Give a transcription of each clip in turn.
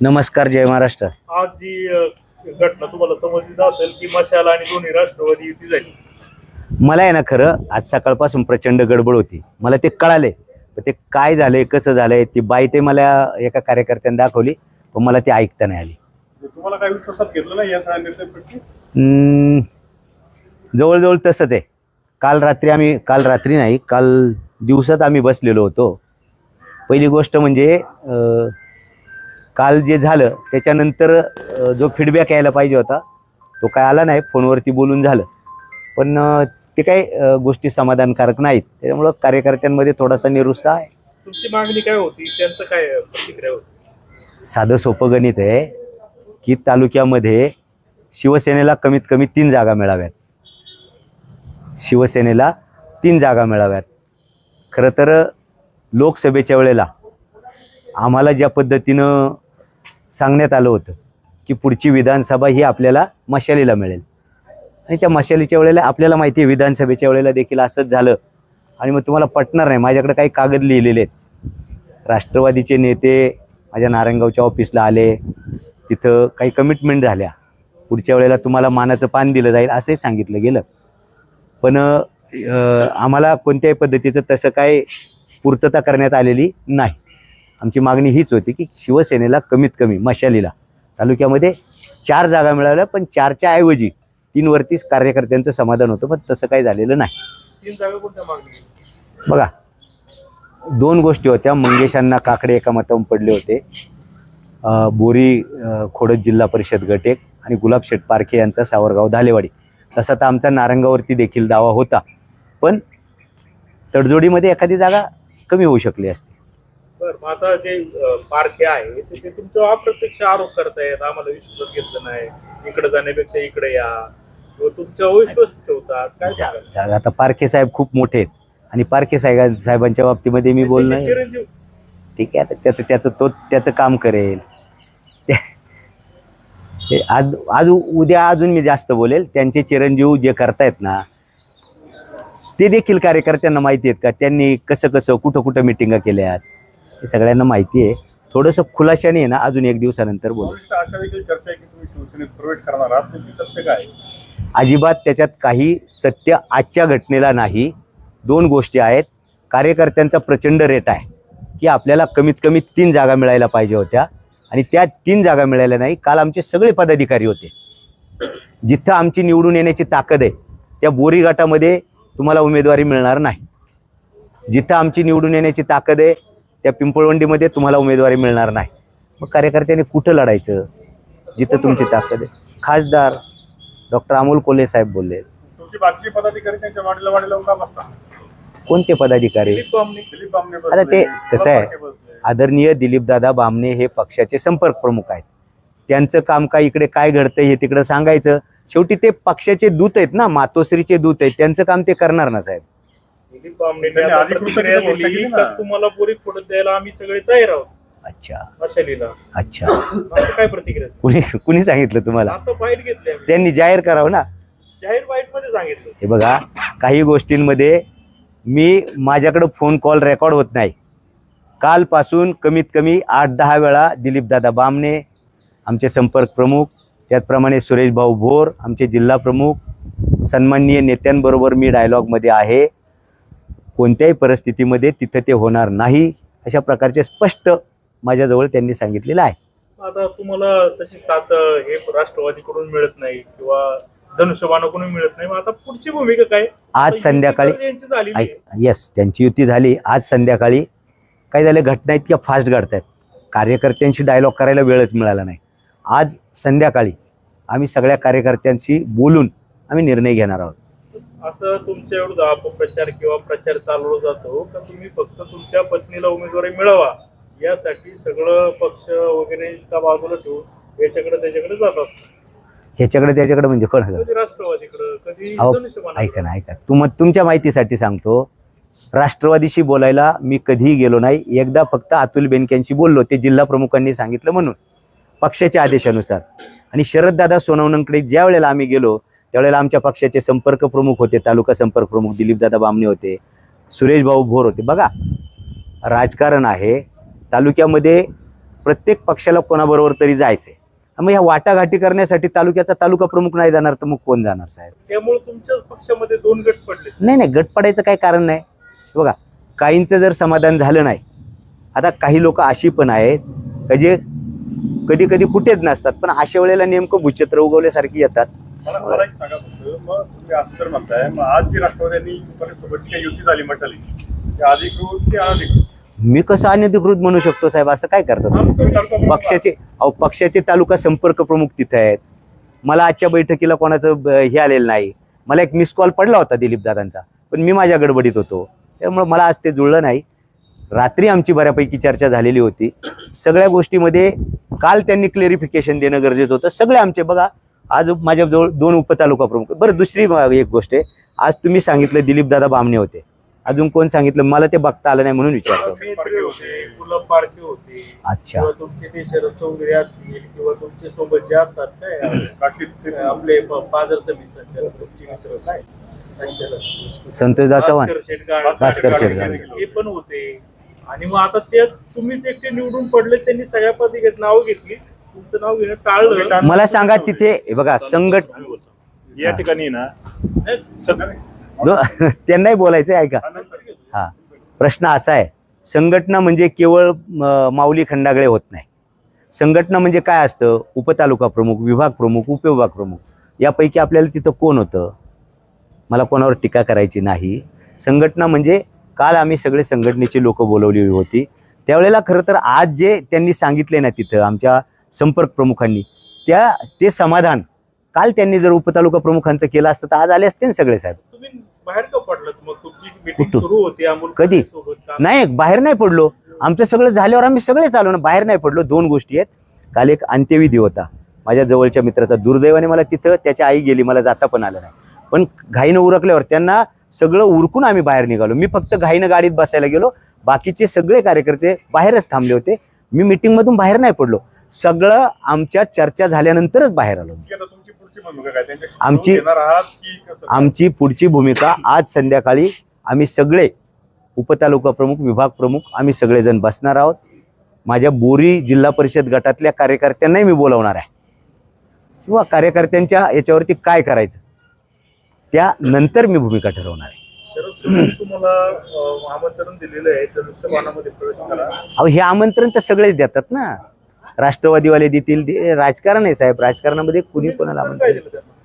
नमस्कार जय महाराष्ट्र. आज जी अ, घटना तुम्हाला समजली असेल की मशाल आणि दोन्ही राष्ट्रवादी युती झाली. मला आहे ना खरं आज सकाळपासून प्रचंड गडबड होती. मला ते कळाले. पण ते काय झालंय कसं झालंय ती बाई ते मला एका कार्यकर्त्याने दाखवली पण मला ती ऐकता नाही आली. तुम्हाला काय विश्वासात घेतलं नाही या सगळ्या निर्णयपैकी? हम्म, जवळजवळ तसंच आहे. काल रात्री आम्ही काल रात्री नाही काल दिवसात आम्ही बसलेलो होतो. पहिली गोष्ट म्हणजे अं, काल जे झालं त्याच्यानंतर जो फीडबॅक यायला पाहिजे होता तो काय आला नाही फोनवरती बोलून झालं. पण ते काही गोष्टी समाधानकारक नाहीत. त्याच्यामुळं कार्यकर्त्यांमध्ये थोडासा निरुत्साह आहे. तुमची मागणी काय होती? त्यांचं काय प्रतिक्रिया होती? साधं सोपं गणित आहे की तालुक्यामध्ये शिवसेनेला कमीत कमी तीन जागा मिळाव्यात. शिवसेनेला तीन जागा मिळाव्यात. खरं तर लोकसभेच्या वेळेला आम्हाला ज्या पद्धतीनं सांगण्यात आलं होतं की पुढची विधानसभा ही आपल्याला मशालीला मिळेल. आणि त्या मशालीच्या वेळेला आपल्याला माहिती आहे विधानसभेच्या वेळेला देखील असंच झालं. आणि मग तुम्हाला पटणार नाही माझ्याकडे काही कागद लिहिलेले आहेत. राष्ट्रवादीचे नेते माझ्या नारायणगावच्या ऑफिसला आले. तिथं काही कमिटमेंट झाल्या. पुढच्या वेळेला तुम्हाला मानाचं पान दिलं जाईल असंही सांगितलं गेलं. पण आम्हाला कोणत्याही पद्धतीचं तसं काय पूर्तता करण्यात आलेली नाही. आमची मागणी हीच होती की शिवसेनेला कमीत कमी मशालीला तालुक्यामध्ये चार जागा मिळाल्या पण चारच्या ऐवजी तीनवरतीच कार्यकर्त्यांचं समाधान होतं पण तसं काही झालेलं नाही. बघा दोन गोष्टी होत्या. मंगेशांना काकडे एका मतावून पडले होते. बोरी खोडद जिल्हा परिषद गट एक आणि गुलाबशेठ पारखे यांचा सावरगाव धालेवाडी. तसा तर आमचा नारंगावरती देखील दावा होता. पण तडजोडीमध्ये एखादी जागा कमी होऊ शकली असते. बरं मग आता जे पारखे आहे ते ते तुमच्यावर अप्रत्यक्ष आरोप करतायत आम्हाला विश्वासात घेतलं नाही इकडे जाण्यापेक्षा इकडे या. किंवा तुमच्यावर विश्वास ठेवतात काय जा- सांगाल? जा- आता पारखे साहेब खूप मोठे आहेत. आणि पारखे साहेब साहेबांच्या बाबतीमध्ये मी बोलणं त्यांचे चिरंजीव ठीक आहे आता त्याचं त्याचं तो त्याचं काम करेल. ते- ते आज आज उद्या अजून मी जास्त बोलेल. त्यांचे चिरंजीव जे करतायत ना ते देखील कार्यकर्त्यांना माहिती आहेत का? त्यांनी कसं कसं कुठं कुठं मिटिंगा केल्यात? हे सगळ्यांना माहिती आहे. थोडंसं खुलाशाने आहे ना अजून एक दिवसानंतर बोलू. वरिष्ठ अशा देखील चर्चा आहे की तुम्ही शिवसेनेत प्रवेश करणार आहात तुमची सत्य काय अजिबात त्याच्यात काही सत्य आजच्या घटनेला नाही. दोन गोष्टी आहेत. कार्यकर्त्यांचा प्रचंड रेट आहे की आपल्याला कमीत कमी तीन जागा मिळायला पाहिजे होत्या. आणि त्या तीन जागा मिळाल्या नाही. काल आमचे सगळे पदाधिकारी होते. जिथं आमची निवडून येण्याची ताकद आहे त्या बोरी गटामध्ये तुम्हाला उमेदवारी मिळणार नाही. जिथं आमची निवडून येण्याची ताकद आहे त्या पिंपळवंडीमध्ये तुम्हाला उमेदवारी मिळणार नाही. मग कार्यकर्त्यांनी कुठं लढायचं? जिथं तुमची ताकद आहे. खासदार डॉक्टर अमोल कोल्हे साहेब बोलले. कोणते पदाधिकारी? दिलीप दिलीप आता ते कसं आहे? आदरणीय दिलीपदादा बामणे हे पक्षाचे संपर्क प्रमुख आहेत. त्यांचं काम काय इकडे काय घडतंय हे तिकडं सांगायचं. शेवटी ते पक्षाचे दूत आहेत ना मातोश्रीचे दूत आहेत. त्यांचं काम ते करणार ना साहेब? दिलीप बामणेंनी आता प्रतिक्रिया दिली का तुम्हाला पुरी फोडत द्यायला आम्ही सगळे तयार आहोत. अच्छा. अच्छा. आता काय प्रतिक्रिया? कुणी कुणी सांगितलं तुम्हाला? आता बाईट घेतली आम्ही. त्यांनी जाहीर करावं ना? जाहीर बाईटमध्ये सांगितलं. हे बघा काही गोष्टींमध्ये मी माझ्याकडं फोन कॉल रेकॉर्ड होत नाही. कालपासून कमीत कमी आठ दहा वेळा दिलीपदादा बामणे आमचे संपर्क प्रमुख त्याचप्रमाणे सुरेश भाऊ भोर आमचे जिल्हा प्रमुख सन्माननीय नेत्यांबरोबर मी डायलॉगमध्ये आहे. कोणत्याही परिस्थितीमध्ये तिथं ते होणार नाही अशा प्रकारचे स्पष्ट माझ्याजवळ त्यांनी सांगितलेलं आहे. आता तुम्हाला तशी साथ हे राष्ट्रवादीकडून मिळत नाही किंवा धनुष्यबाणाकडून मिळत नाही मग आता पुढची भूमिका काय? आज संध्याकाळी येस त्यांची युती झाली. आज संध्याकाळी काय झालं घटना इतक्या फास्ट घडतायत कार्यकर्त्यांशी डायलॉग करायला वेळच मिळाला नाही. आज संध्याकाळी आम्ही सगळ्या कार्यकर्त्यांशी बोलून आम्ही निर्णय घेणार आहोत. असं तुमच्या एवढं अपप्रचार किंवा प्रचार चालवला जातो का तुम्ही फक्त तुमच्या पत्नीला उमेदवारी मिळावा? यासाठी सगळं पक्ष वगैरे का बाजूला ठेवून याच्याकडे त्याच्याकडे जात असतं ह्याच्याकडे त्याच्याकडे म्हणजे कोण कधी राष्ट्रवादीकडे कधी अहो, धनुष्यबाणाकडे. ऐका ना ऐका. तुम तुमच्या माहितीसाठी सांगतो राष्ट्रवादीशी बोलायला मी कधीही गेलो नाही. एकदा फक्त अतुल बेनकेंशी बोललो ते जिल्हा प्रमुखांनी सांगितलं म्हणून पक्षाच्या आदेशानुसार. आणि शरददादा सोनवणंकडे ज्या वेळेला आम्ही गेलो त्यावेळेला आमच्या पक्षाचे संपर्क प्रमुख होते तालुका संपर्क प्रमुख दिलीपदादा बामणे होते सुरेश भाऊ भोर होते. बघा राजकारण आहे तालुक्यामध्ये प्रत्येक पक्षाला कोणाबरोबर तरी जायचंय. मग ह्या वाटाघाटी करण्यासाठी तालुक्याचा तालुका प्रमुख नाही जाणार तर मग कोण जाणार साहेब? त्यामुळे तुमच्याच पक्षामध्ये दोन गट पडले नाही नाही गट पडायचं काही कारण नाही. बघा काहींचं जर समाधान झालं नाही आता काही लोक अशी पण आहेत का जे कधी कधी कुठेच नसतात पण अशा वेळेला नेमकं भूचित्र उगवल्यासारखी येतात. मला एक सांगा मग तुम्ही असं तर म्हणताय मग आज जी सोबतची काही युती झाली ती अधिकृत की अनधिकृत? मी कसं अनधिकृत म्हणू शकतो साहेब? असं काय करतात? पक्षाचे अहो पक्षाचे तालुका संपर्क प्रमुख तिथे आहेत. मला आजच्या बैठकीला कोणाचं हे आलेलं नाही. मला एक मिस कॉल पडला होता दिलीप दादांचा. पण मी माझ्या गडबडीत होतो. त्यामुळे मला आज ते जुळलं नाही. रात्री आमची बऱ्यापैकी चर्चा झालेली होती. सगळ्या गोष्टीमध्ये काल त्यांनी क्लेरिफिकेशन देणं गरजेचं होतं. सगळे आमचे बघा आज माझ्याजवळ दोन उपतालुका प्रमुख बरं दुसरी एक गोष्ट आहे. आज तुम्ही सांगितलं दिलीप दादा बामणे होते. अजून कोण सांगितलं? मला ते बघता आलं नाही म्हणून विचारतो. अच्छा. तुमचे ते शरद चौधरी असतील किंवा तुमचे सोबत जे असतात काय आपले पादर समिती संचालक काय संचालक. संतोषदा चव्हाण भास्कर शेठ गाड- भास्कर शेठ गाड- गाड. ते पण होते. आणि मग आता ते तुम्हीच एकटे निवडून पडले त्यांनी सगळ्या पदी नाव घेतली. तुमचं नाव घेणं टाळलं. मला सांगा तिथे हे बघा संघट आम्ही बोलतो. या ठिकाणी ना नाही, सगळं दो- त्यांनाही बोलायचं आहे ऐका. हा. प्रश्न असा आहे संघटना म्हणजे केवळ म, माऊली खंडागळे होत नाही. संघटना म्हणजे काय असतं? उपतालुका प्रमुख विभाग प्रमुख उपविभाग प्रमुख. यापैकी आपल्याला तिथं कोण होतं? मला कोणावर टीका करायची नाही. संघटना म्हणजे काल आम्ही सगळे संघटनेची लोक बोलवली होती. त्यावेळेला खरं तर आज जे त्यांनी सांगितले ना तिथं आमच्या संपर्क प्रमुखांनी. त्या ते समाधान काल त्यांनी जर उपतालुका प्रमुखांचं केलं असतं तर आज आले असते ना सगळे साहेब. बाहेर का कधी? नाही बाहेर नाही पडलो. आमचं सगळं झाल्यावर आम्ही सगळेच आलो ना बाहेर नाही पडलो. दोन गोष्टी आहेत. काल एक अंत्यविधी होता. माझ्या जवळच्या मित्राचा दुर्दैवाने मला तिथं त्याची आई गेली मला जाता पण आलं नाही. पण घाईनं उरकल्यावर त्यांना सगळं उरकून आम्ही बाहेर निघालो. मी फक्त घाईनं गाडीत बसायला गेलो. बाकीचे सगळे कार्यकर्ते बाहेरच थांबले होते. मी मिटिंगमधून बाहेर नाही पडलो. सगळं आमच्या चर्चा झाल्यानंतरच बाहेर आलो आमची- आमची पुढची भूमिका आज संध्याकाळी आम्ही सगळे उपतालुका प्रमुख विभाग प्रमुख आम्ही सगळेजण बसणार आहोत. माझ्या बोरी जिल्हा परिषद गटातल्या कार्यकर्त्यांनाही मी बोलवणार आहे. किंवा कार्यकर्त्यांच्या याच्यावरती काय करायचं? त्यानंतर मी भूमिका ठरवणार आहे. अहो हे आमंत्रण तर सगळेच देतात ना. राष्ट्रवादीवाले देतील दे- राजकारण आहे साहेब. राजकारणामध्ये कुणी कोणाला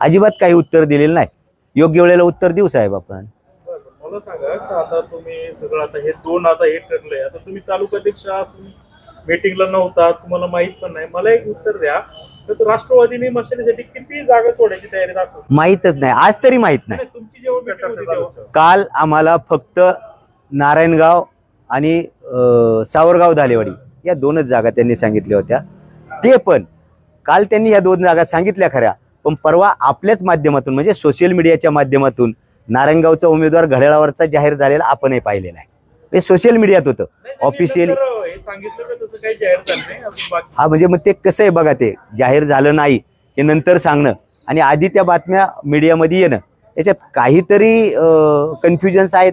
अजिबात काही उत्तर दिलेलं नाही. योग्य वेळेला उत्तर देऊ साहेब आपण. मला सांगा आता तुम्ही सगळं आता हे दोन आता हे ठरलंय. आता तुम्ही तालुकाध्यक्ष असून मीटिंगला नव्हता तुम्हाला माहीत पण नाही. मला एक उत्तर द्या. तर राष्ट्रवादीने मशालीसाठी किती जागा सोडायची तयारी दाखव. माहीतच नाही. आज तरी माहीत नाही. तुमची जेव्हा meeting होती तेव्हा. काल आम्हाला फक्त नारायणगाव आणि अ, सावरगाव धालेवाडी. या दोनच जागा त्यांनी सांगितल्या होत्या. ते पण काल त्यांनी या दोन जागा सांगितल्या खऱ्या पण परवा आपल्याच माध्यमातून म्हणजे सोशल मीडियाच्या माध्यमातून नारायणगावचा उमेदवार घड्याळावरचा जाहीर झालेला आपणही पाहिलेला आहे हे सोशल मीडियात होतं. नंतर हे हा म्हणजे मग ते कसं आहे बघा ते जाहीर झालं नाही हे नंतर सांगणं. आणि आधी त्या बातम्या मीडियामध्ये येणं. याच्यात काहीतरी कन्फ्युजन्स आहेत.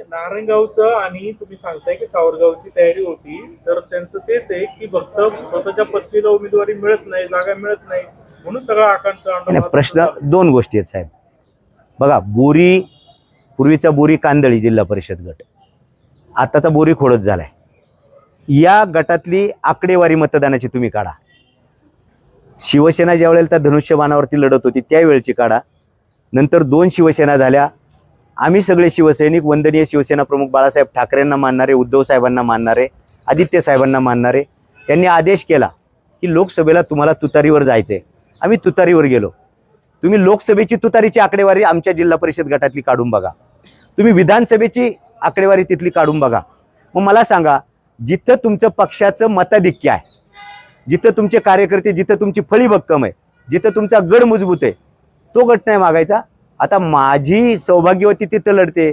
नारायणगावचं आणि तुम्ही सांगताय की सावरगावची तयारी होती तर त्यांचं तेच आहे की फक्त स्वतःच्या पत्नीला उमेदवारी मिळत नाही जागा मिळत नाही म्हणून सगळा आकांत आणि प्रश्न दोन गोष्टी आहेत साहेब. बघा बोरी पूर्वीचा बोरी कांदळी जिल्हा परिषद गट. आताचा बोरी खोडत झालाय. या गटातली आकडेवारी मतदानाची तुम्ही काढा. शिवसेना ज्या वेळेला त्या धनुष्यबाणावरती लढत होती त्यावेळची काढा. नंतर दोन शिवसेना झाल्या आम्ही सगळे शिवसैनिक वंदनीय शिवसेना प्रमुख बाळासाहेब ठाकरेंना मानणारे उद्धव साहेबांना मानणारे आदित्य साहेबांना मानणारे त्यांनी आदेश केला की लोकसभेला तुम्हाला तुतारीवर जायचंय. आम्ही तुतारीवर गेलो. तुम्ही लोकसभेची तुतारीची आकडेवारी आमच्या जिल्हा परिषद गटातली काढून बघा. तुम्ही विधानसभेची आकडेवारी तिथली काढून बघा. मग मला सांगा जिथं तुमचं पक्षाचं मताधिक्य आहे जिथं तुमचे कार्यकर्ते जिथं तुमची फळी भक्कम आहे जिथं तुमचा गड मजबूत आहे तो गट नाही मागायचा? आता माझी सौभाग्यवती तिथं लढते.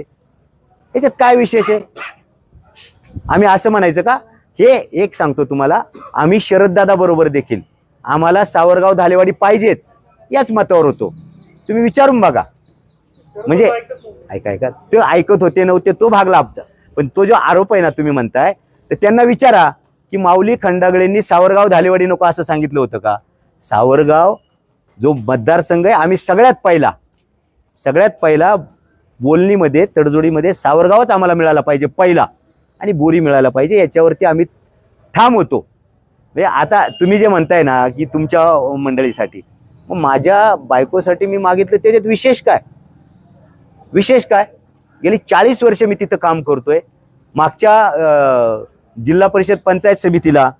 याच्यात काय विशेष आहे? आम्ही असं म्हणायचं का हे एक सांगतो तुम्हाला आम्ही शरददादा बरोबर देखील आम्हाला सावरगाव धालेवाडी पाहिजेच याच मतावर होतो. तुम्ही विचारून बघा. म्हणजे- ऐका ऐका ते ऐकत होते नव्हते तो भाग लाभचा पण तो जो आरोप आहे ना तुम्ही म्हणताय तर त्यांना विचारा की माऊली खंडागळेंनी सावरगाव धालेवाडी नको असं सांगितलं होतं का? सावरगाव जो मतदारसंघ आहे आम्ही सगळ्यात पहिला सगळ्यात पहिला बोलणीमध्ये तडजोडीमध्ये सावरगावच आम्हाला मिळाला पाहिजे पहिला. आणि बोरी मिळाला पाहिजे याच्यावरती आम्ही ठाम होतो. म्हणजे आता तुम्ही जे म्हणताय ना की तुमच्या मंडळीसाठी मग माझ्या बायकोसाठी मी मागितलं त्याच्यात विशेष काय? विशेष काय? गेली चाळीस वर्ष मी तिथं काम करतोय. मागच्या जिल्हा परिषद पंचायत समितीला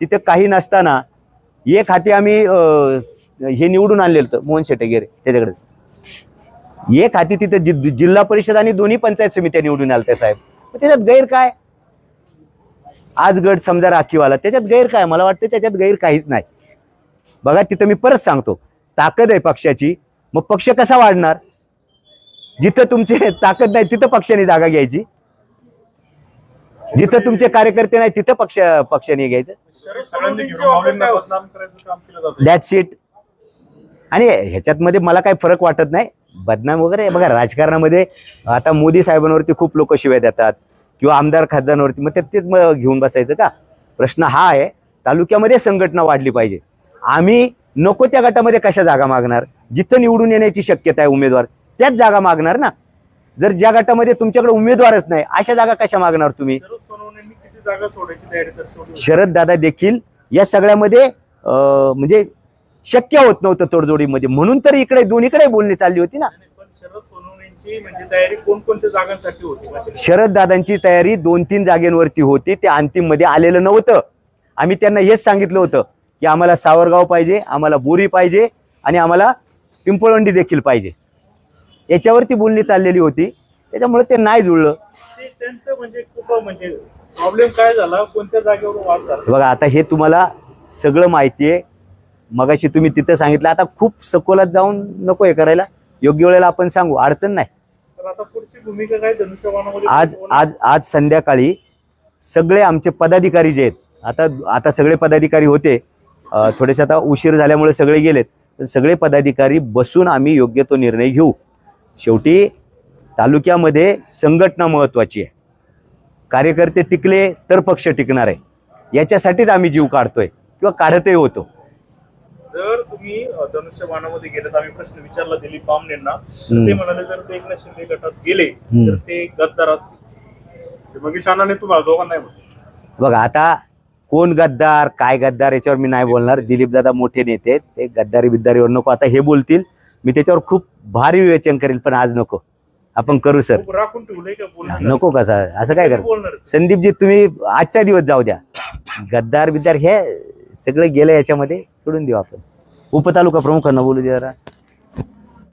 तिथं काही नसताना एक हाती आम्ही हे निवडून आणलेलं होतं मोहन शेटेगेरे त्याच्याकडे एक हाती तिथं जि जिल्हा परिषद आणि दोन्ही पंचायत समित्या निवडून आल्या साहेब. त्याच्यात गैर काय? आज गट समजा राखीवाला त्याच्यात गैर काय? मला वाटतं त्याच्यात गैर काहीच नाही. बघा तिथं मी परत सांगतो. ताकद आहे पक्षाची. मग पक्ष कसा वाढणार? जिथं तुमचे ताकद नाही तिथं पक्षाने जागा घ्यायची. जिथं तुमचे कार्यकर्ते नाही तिथं पक्ष पक्षाने घ्यायचं. दॅट सीट आणि ह्याच्यातमध्ये मला काही फरक वाटत नाही. बदनाम वगैरे. बघा राजकारणामध्ये आता मोदी साहेबांवरती खूप लोक शिव्या देतात किंवा आमदार खासदारांवरती. मग ते- तेच मग घेऊन बसायचं का? प्रश्न हा आहे तालुक्यामध्ये संघटना वाढली पाहिजे. आम्ही नको त्या गटामध्ये कशा जागा मागणार? जिथं निवडून येण्याची शक्यता आहे उमेदवार त्याच जागा मागणार ना? जर ज्या गटामध्ये तुमच्याकडे उमेदवारच नाही अशा जागा कशा मागणार तुम्ही? शरद दादा देखील या सगळ्यामध्ये म्हणजे शक्य होत नव्हतं तोडजोडीमध्ये. म्हणून तर इकडे दोन्हीकडे बोलणी चालली होती ना. शरद म्हणजे म्हणजे शरद दादांची तयारी दोन तीन जागेंवरती होती. ते अंतिममध्ये आलेलं नव्हतं. आम्ही त्यांना हेच सांगितलं होतं की आम्हाला सावरगाव पाहिजे आम्हाला बोरी पाहिजे आणि आम्हाला पिंपळवंडी देखील पाहिजे. याच्यावरती बोलणी चाललेली होती. त्याच्यामुळे ते नाही जुळलं. त्यांचं म्हणजे खूप म्हणजे प्रॉब्लेम काय झाला? कोणत्या जागेवर वाद झाला? बघा आता हे तुम्हाला सगळं माहिती आहे मगाशी तुम्ही तिथं सांगितलं आता खूप सखोलात जाऊन नको हे करायला. योग्य वेळेला आपण सांगू अडचण नाही. तर आज आज आज संध्याकाळी सगळे आमचे पदाधिकारी जे आहेत आता आता सगळे पदाधिकारी होते. थोडेसे आता उशीर झाल्यामुळे सगळे गेलेत. पण सगळे पदाधिकारी बसून आम्ही योग्य तो निर्णय घेऊ. शेवटी तालुक्यामध्ये संघटना महत्त्वाची आहे. कार्यकर्ते टिकले तर पक्ष टिकणार आहे. याच्यासाठीच आम्ही जीव काढतोय किंवा काढतही होतो. जर तुम्ही धनुष्यबाणामध्ये गेलेत आम्ही प्रश्न विचारला दिलीप बामणेंना तर ते म्हणाले जर ते एकनाथ शिंदे गटात गेले तर ते गद्दार असतील. ते मग शानाने तुम्हाला दोघांना नाही बघा आता कोण गद्दार काय गद्दार याच्यावर मी नाही बोलणार. दिलीप दादा मोठे नेते आहेत. ते गद्दारी बिद्दारीवर नको. आता हे बोलतील. मी त्याच्यावर खूप भारी विवेचन करेल पण आज नको. आपण करू सर. नको कसा असं काय कर? संदीपजी तुम्ही आजचा दिवस जाऊ द्या. गद्दार बिद्दार हे सगळं गेलं याच्यामध्ये सोडून देऊ आपण. उपतालुका प्रमुखांना बोलू दे जरा.